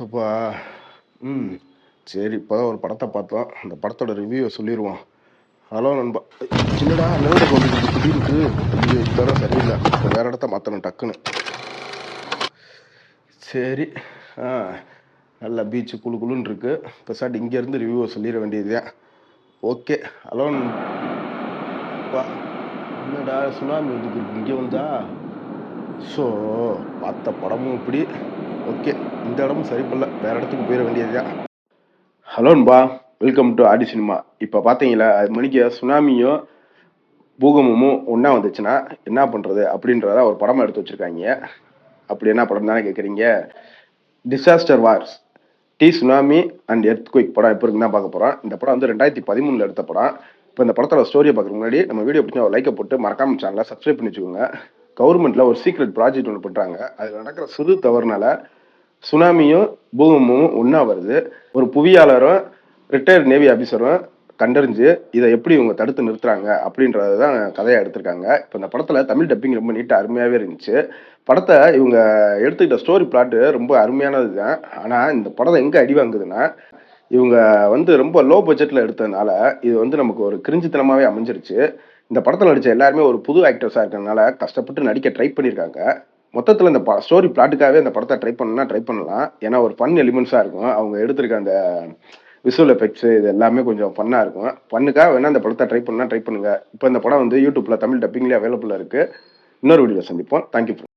அப்பா ம் சரி இப்போ ஒரு படத்தை பார்த்தோம் அந்த படத்தோட ரிவ்யூவை சொல்லிடுவோம் ஹலோ நண்பா. சின்னடா நேரில் வந்து திடீர்னு சரியில்லை. வேறு வேற இடத்த மாற்றணும் டக்குன்னு. சரி ஆ நல்லா பீச்சு குளு குளுன்னு இப்போ பெருசாட்டு இங்கேருந்து ரிவ்யூவை சொல்லிட வேண்டியதுதான். ஓகே ஹலோ அப்பா என்னடா சுனாமி வந்து இங்கே வந்தா? ஸோ பார்த்த படமும் இப்படி. ஓகே இந்த இடமும் சரிப்படல. வேறு இடத்துக்கு போயிட வேண்டியதுதான். ஹலோன்பா வெல்கம் டு ஆடி சினிமா. இப்போ பார்த்தீங்களா அது மணிக்கு சுனாமியும் பூகம்பமும் ஒன்றா வந்துச்சுன்னா என்ன பண்ணுறது அப்படின்றத ஒரு படமாக எடுத்து வச்சுருக்காங்க. அப்படி என்ன படம் தானே கேட்குறீங்க disaster wars the tsunami and earthquake படம் எப்போ இருக்குன்னு பார்க்க போகிறோம் இந்த படம் வந்து ரெண்டாயிரத்தி பதிமூணில் எடுத்த படம். இப்போ இந்த படத்தோட ஸ்டோரியை பார்க்குறதுக்கு முன்னாடி நம்ம வீடியோ பிடிச்சா லைக்கை போட்டு மறக்காம சேனலை சப்ஸ்கிரைப் பண்ணி வச்சுக்கோங்க. கவர்மெண்ட்டில் ஒரு சீக்ரெட் ப்ராஜெக்ட் ஒன்று பண்ணுறாங்க அதில் நடக்கிற சிறு தவறுனால சுனாமியும் பூகம்பமும் ஒன்றா வருது. ஒரு புவியாளரும் ரிட்டையர்ட் நேவி ஆஃபீஸரும் கண்டறிஞ்சு இதை எப்படி இவங்க தடுத்து நிறுத்துறாங்க அப்படின்றத தான் கதையாக எடுத்திருக்காங்க. இப்போ இந்த படத்தில் தமிழ் டப்பிங் ரொம்ப நீட்டாக அருமையாகவே இருந்துச்சு. படத்தை இவங்க எடுத்துக்கிட்ட ஸ்டோரி பிளாட்டு ரொம்ப அருமையானது தான் ஆனால் இந்த படம் எங்கே அடி வாங்குதுன்னா இவங்க வந்து ரொம்ப லோ பட்ஜெட்டில் எடுத்ததுனால இது வந்து நமக்கு ஒரு கிரிஞ்சித்தனமாகவே அமைஞ்சிருச்சு. இந்த படத்தில் நடித்த எல்லாருமே ஒரு புது ஆக்டர்ஸாக இருக்கிறதுனால கஷ்டப்பட்டு நடிக்க ட்ரை பண்ணியிருக்காங்க மொத்தத்தில் இந்த ஸ்டோரி பிளாட்டுக்காகவே அந்த படத்தை ட்ரை பண்ணணும்னா ட்ரை பண்ணலாம். ஏன்னா ஒரு ஃபன் எலிமெண்ட்ஸாக இருக்கும். அவங்க எடுத்திருக்க அந்த விசுவல் எஃபெக்ட்ஸ் இது எல்லாமே கொஞ்சம் ஃபன்னாக இருக்கும். பண்ணுக்கா வேணால் அந்த படத்தை ட்ரை பண்ணால் ட்ரை பண்ணுங்கள் இப்போ இந்த படம் வந்து யூடியூப்பில் தமிழ் டப்பிங்லேயே அவைலபிளாக இருக்குது இன்னொரு வீடியோவில் சந்திப்போம். தேங்க்யூ